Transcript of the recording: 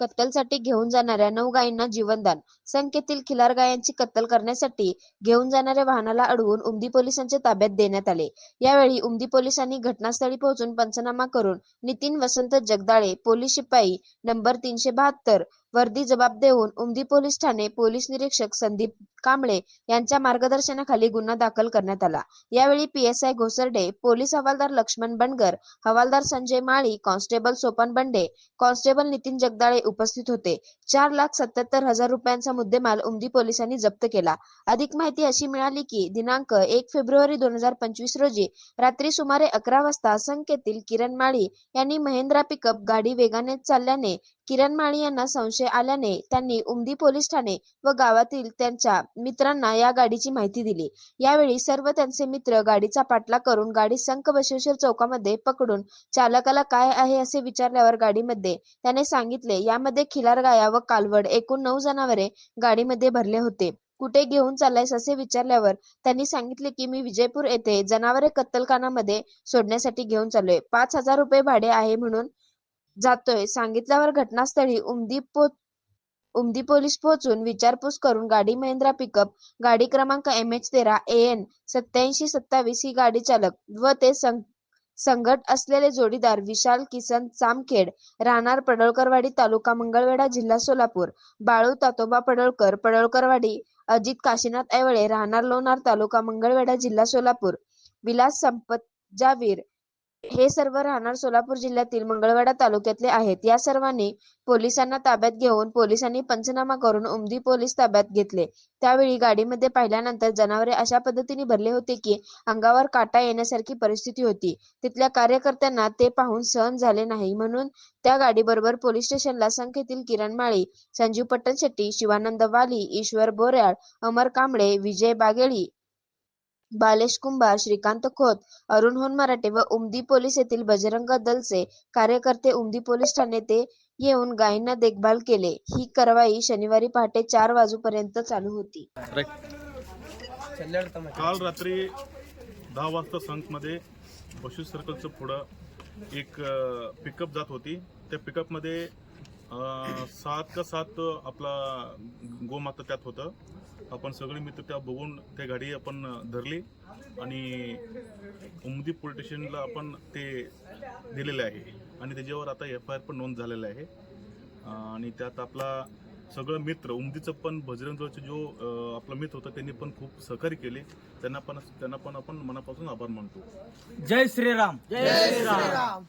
कत्तलसाठी घेऊन जाणाऱ्या नऊ गायींना जीवनदान. संख्येतील खिलार गायांची कत्तल करण्यासाठी घेऊन जाणाऱ्या वाहनाला अडवून उमदी पोलिसांच्या ताब्यात देण्यात आले. यावेळी उमदी पोलिसांनी घटनास्थळी पोहोचून पंचनामा करून नितीन वसंत जगदाळे पोलीस शिपाई नंबर तीनशे बहात्तर वर्दी जबाब देऊन उमदी पोलीस ठाणे पोलीस निरीक्षक संदीप कांबळे यांच्या मार्गदर्शनाखाली गुन्हा दाखल करण्यात आला. यावेळी पीएसआय घोसरडे पोलीस हवालदार लक्ष्मण बनगर हवालदार संजय माळी कॉन्स्टेबल सोपान बंडे कॉन्स्टेबल नितीन जगदाळे उपस्थित होते. चार लाख सत्याहत्तर हजार रुपयांचा मुद्देमाल उमदी पोलिसांनी जप्त केला. अधिक माहिती अशी मिळाली की दिनांक एक फेब्रुवारी दोन हजार पंचवीस रोजी रात्री सुमारे अकरा वाजता संख्येतील किरण माळी यांनी महेंद्रा पिकअप गाडी वेगाने चालल्याने किरण माळी यांना संशय आल्याने त्यांनी उमदी पोलीस ठाणे व गावातील त्यांच्या मित्रांना या गाडीची माहिती दिली. यावेळी सर्व त्यांचे मित्र गाडीचा पाठला करून गाडी संक बसवेश्वर चौकामध्ये पकडून चालकाला काय आहे असे विचारल्यावर गाडीमध्ये त्याने सांगितले यामध्ये खिलार गाया व कालवड एकूण नऊ जनावरे गाडीमध्ये भरले होते. कुठे घेऊन चाललायस असे विचारल्यावर त्यांनी सांगितले की मी विजयपूर येथे जनावरे कत्तलखानामध्ये सोडण्यासाठी घेऊन चाललोय. पाच हजार रुपये भाडे आहे म्हणून जातोय. सांगितल्यावर घटनास्थळी उमदी पो उमदी पोलीस पोहोचून विचारपूस करून गाडी महिंद्रा पिकअप गाडी क्रमांक एम एच तेरा ए एन सत्याऐंशी सत्तावीस ही गाडी चालक व ते सं असलेले जोडीदार विशाल किसन चामखेड राहणार पडळकरवाडी तालुका मंगळवेढा जिल्हा सोलापूर. बाळू तातोबा पडळकर पडळकरवाडी अजित काशीनाथ ऐवळे राहणार लोणार तालुका मंगळवेढा जिल्हा सोलापूर. विलास संपत जावीर हे सर्व राहणार सोलापूर जिल्ह्यातील मंगळवेढा तालुक्यातले आहेत. या सर्वांनी पोलिसांना ताब्यात घेऊन पोलिसांनी पंचनामा करून उमदी पोलीस ताब्यात घेतले. त्यावेळी गाडीमध्ये पाहिल्यानंतर जनावरे अशा पद्धतीने भरले होते की अंगावर काटा येण्यासारखी परिस्थिती होती. तिथल्या कार्यकर्त्यांना ते पाहून सहन झाले नाही. म्हणून त्या गाडीबरोबर पोलीस स्टेशनला संख्येतील किरण माळी संजीव पट्टण शेट्टी शिवानंद वाली ईश्वर बोऱ्याळ अमर कांबळे विजय बागेळी बालेश कुंभार श्रीकांत खोत अरुण होनमराठे व उमदी पोलीस येथील बजरंग दलचे कार्यकर्ते उमदी पोलीस ठाणे ते येऊन गायींना देखभाल केले. ही कारवाई शनिवारी पहाटे चार वाजूपर्यंत चालू होती. काल रात्री दहा वाजता संकमध्ये पशु सर्कलचं पुढं एक पिकअप जात होती. त्या पिकअपमध्ये सात का सात आपला गोमाता त्यात होतं. आपण सगळे मित्र त्या बघून त्या गाडी आपण धरली आणि उमदी पोलीस स्टेशनला आपण ते दिलेले आहे. आणि त्याच्यावर आता एफ आय आर पण नोंद झालेला आहे. आणि त्यात आपला सगळं मित्र उमदीचं पण बजरंग दलचे जो आपला मित्र होता त्यांनी पण खूप सहकार्य केले. त्यांना पण त्यांना पण आपण मनापासून आभार मानतो. जय श्रीराम. जय श्रीराम.